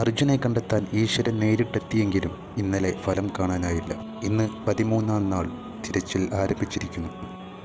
അർജുനെ കണ്ടെത്താൻ ഈശ്വരൻ നേരിട്ടെത്തിയെങ്കിലും ഇന്നലെ ഫലം കാണാനായില്ല. ഇന്ന് പതിമൂന്നാം നാൾ തിരച്ചിൽ ആരംഭിച്ചിരിക്കുന്നു.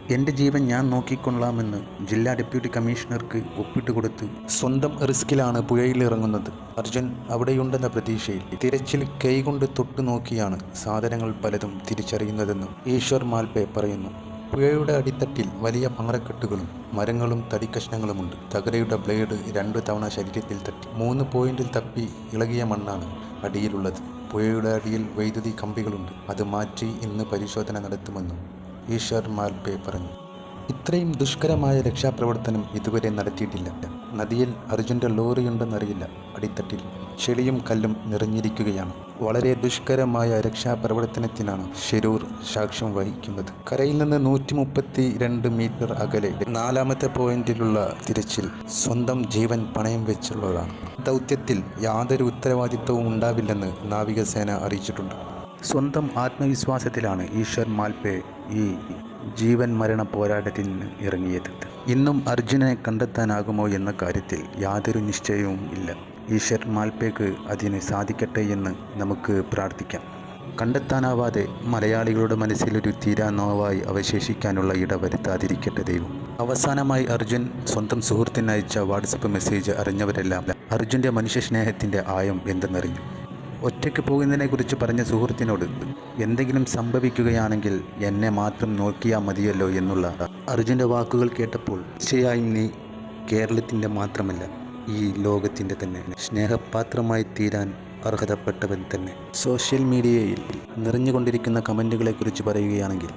എന്റെ ജീവൻ ഞാൻ നോക്കിക്കൊള്ളാമെന്ന് ജില്ലാ ഡെപ്യൂട്ടി കമ്മീഷണർക്ക് ഒപ്പിട്ട് കൊടുത്ത് സ്വന്തം റിസ്കിലാണ് പുഴയിലിറങ്ങുന്നത്. അർജുൻ അവിടെയുണ്ടെന്ന പ്രതീക്ഷയിൽ തിരച്ചിൽ കൈകൊണ്ട് തൊട്ടു നോക്കിയാണ് സാധനങ്ങൾ പലതും തിരിച്ചറിയുന്നതെന്നും ഈശ്വർ മാൽപേ പറയുന്നു. പുഴയുടെ അടിത്തട്ടിൽ വലിയ പാറക്കെട്ടുകളും മരങ്ങളും തടിക്കഷ്ണങ്ങളുമുണ്ട്. തകരയുടെ ബ്ലേഡ് രണ്ടു തവണ ശരീരത്തിൽ തട്ടി മൂന്ന് പോയിന്റിൽ തപ്പി ഇളകിയ മണ്ണാണ് അടിയിലുള്ളത്. പുഴയുടെ അടിയിൽ വൈദ്യുതി കമ്പികളുണ്ട്. അത് മാറ്റി ഇന്ന് പരിശോധന നടത്തുമെന്നും ഈശ്വർ മാൽപെ പറഞ്ഞു. ഇത്രയും ദുഷ്കരമായ രക്ഷാപ്രവർത്തനം ഇതുവരെ നടത്തിയിട്ടില്ല. നദിയിൽ അർജുന്റെ ലോറിയുണ്ടെന്നറിയില്ല. അടിത്തട്ടിൽ ചെളിയും കല്ലും നിറഞ്ഞിരിക്കുകയാണ്. വളരെ ദുഷ്കരമായ രക്ഷാപ്രവർത്തനത്തിനാണ് ഷിരൂർ സാക്ഷ്യം വഹിക്കുന്നത്. കരയിൽ നിന്ന് നൂറ്റി മുപ്പത്തി രണ്ട് മീറ്റർ അകലെ നാലാമത്തെ പോയിന്റിലുള്ള തിരച്ചിൽ സ്വന്തം ജീവൻ പണയം വെച്ചുള്ളതാണ്. ദൗത്യത്തിൽ യാതൊരു ഉത്തരവാദിത്വവും ഉണ്ടാവില്ലെന്ന് നാവികസേന അറിയിച്ചിട്ടുണ്ട്. സ്വന്തം ആത്മവിശ്വാസത്തിലാണ് ഈശ്വർ മാൽപെ ഈ ജീവൻ മരണ പോരാട്ടത്തിന് ഇറങ്ങിയത്. ഇന്നും അർജുനെ കണ്ടെത്താനാകുമോ എന്ന കാര്യത്തിൽ യാതൊരു നിശ്ചയവും ഇല്ല. ഈശ്വർ മാൽപേക്ക് അതിന് സാധിക്കട്ടെ എന്ന് നമുക്ക് പ്രാർത്ഥിക്കാം. കണ്ടെത്താനാവാതെ മലയാളികളുടെ മനസ്സിലൊരു തീരാ നോവായി അവശേഷിക്കാനുള്ള ഇട വരുത്താതിരിക്കട്ടെ ദൈവം. അവസാനമായി അർജുൻ സ്വന്തം സുഹൃത്തിന് അയച്ച വാട്സപ്പ് മെസ്സേജ് അറിഞ്ഞവരെല്ലാം അർജുന്റെ മനുഷ്യ സ്നേഹത്തിന്റെ ആയം എന്തെന്നറിഞ്ഞു. ഒറ്റയ്ക്ക് പോകുന്നതിനെക്കുറിച്ച് പറഞ്ഞ സുഹൃത്തിനോട് എന്തെങ്കിലും സംഭവിക്കുകയാണെങ്കിൽ എന്നെ മാത്രം നോക്കിയാൽ മതിയല്ലോ എന്നുള്ള അർജുന്റെ വാക്കുകൾ കേട്ടപ്പോൾ തീർച്ചയായും നീ കേരളത്തിന്റെ മാത്രമല്ല ഈ ലോകത്തിന്റെ തന്നെ സ്നേഹപാത്രമായി തീരാൻ അർഹതപ്പെട്ടവൻ തന്നെ. സോഷ്യൽ മീഡിയയിൽ നിറഞ്ഞുകൊണ്ടിരിക്കുന്ന കമന്റുകളെക്കുറിച്ച് പറയുകയാണെങ്കിൽ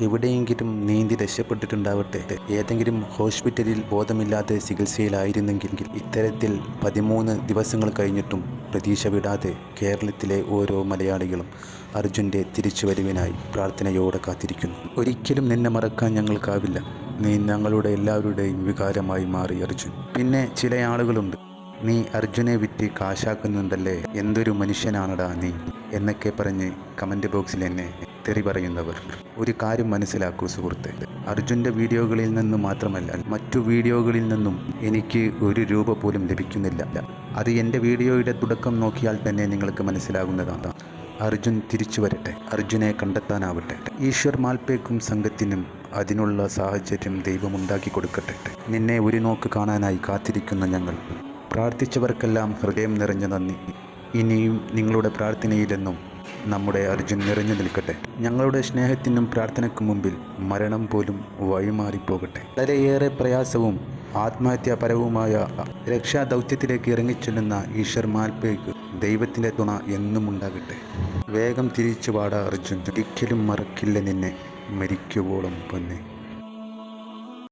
എവിടെയെങ്കിലും നീന്തി രക്ഷപ്പെട്ടിട്ടുണ്ടാവട്ടെ. ഏതെങ്കിലും ഹോസ്പിറ്റലിൽ ബോധമില്ലാതെ ചികിത്സയിലായിരുന്നെങ്കിൽ ഇത്തരത്തിൽ പതിമൂന്ന് ദിവസങ്ങൾ കഴിഞ്ഞിട്ടും പ്രതീക്ഷ വിടാതെ കേരളത്തിലെ ഓരോ മലയാളികളും അർജുന്റെ തിരിച്ചുവരവിനായി പ്രാർത്ഥനയോടെ കാത്തിരിക്കുന്നു. ഒരിക്കലും നിന്നെ മറക്കാൻ ഞങ്ങൾക്കാവില്ല. നീ ഞങ്ങളുടെ എല്ലാവരുടെയും വികാരമായി മാറി അർജുൻ. പിന്നെ ചില ആളുകളുണ്ട്. നീ അർജുനെ വിറ്റ് കാശാക്കുന്നുണ്ടല്ലേ? എന്തൊരു മനുഷ്യനാണടാ നീ? എന്നൊക്കെ പറഞ്ഞ് കമന്റ് ബോക്സിൽ എന്നെ തെറി പറയുന്നവർ. ഒരു കാര്യം മനസ്സിലാക്കൂ സുഹൃത്തെ. അർജുന്റെ വീഡിയോകളിൽ നിന്ന് മാത്രമല്ല മറ്റു വീഡിയോകളിൽ നിന്നും എനിക്ക് ഒരു രൂപ പോലും ലഭിക്കുന്നില്ല. അത് എന്റെ വീഡിയോയുടെ തുടക്കം നോക്കിയാൽ തന്നെ നിങ്ങൾക്ക് മനസ്സിലാകുന്നതാണ്. അർജുൻ തിരിച്ചു വരട്ടെ. അർജുനെ കണ്ടെത്താനാവട്ടെ. ഈശ്വർ മാൽപേക്കും സംഘത്തിനും അതിനുള്ള സാഹചര്യം ദൈവമുണ്ടാക്കി കൊടുക്കട്ടെ. നിന്നെ ഒരു നോക്ക് കാണാനായി കാത്തിരിക്കുന്ന ഞങ്ങൾ. പ്രാർത്ഥിച്ചവർക്കെല്ലാം ഹൃദയം നിറഞ്ഞ നന്ദി. ഇനിയും നിങ്ങളുടെ പ്രാർത്ഥനയിലെന്നും നമ്മുടെ അർജുൻ നിറഞ്ഞു നിൽക്കട്ടെ. ഞങ്ങളുടെ സ്നേഹത്തിനും പ്രാർത്ഥനയ്ക്കും മുമ്പിൽ മരണം പോലും വഴിമാറിപ്പോകട്ടെ. വളരെയേറെ പ്രയാസവും ആത്മഹത്യാപരവുമായ രക്ഷാദൗത്യത്തിലേക്ക് ഇറങ്ങിച്ചെല്ലുന്ന ഈശ്വർ മാൽപേക്ക് ദൈവത്തിന്റെ തുണ എന്നും ഉണ്ടാകട്ടെ വേഗം തിരിച്ചു പാടാ അർജുൻ. ഒരിക്കലും മറക്കില്ല നിന്നെ. മരിക്കുവോളം പൊന്നെ.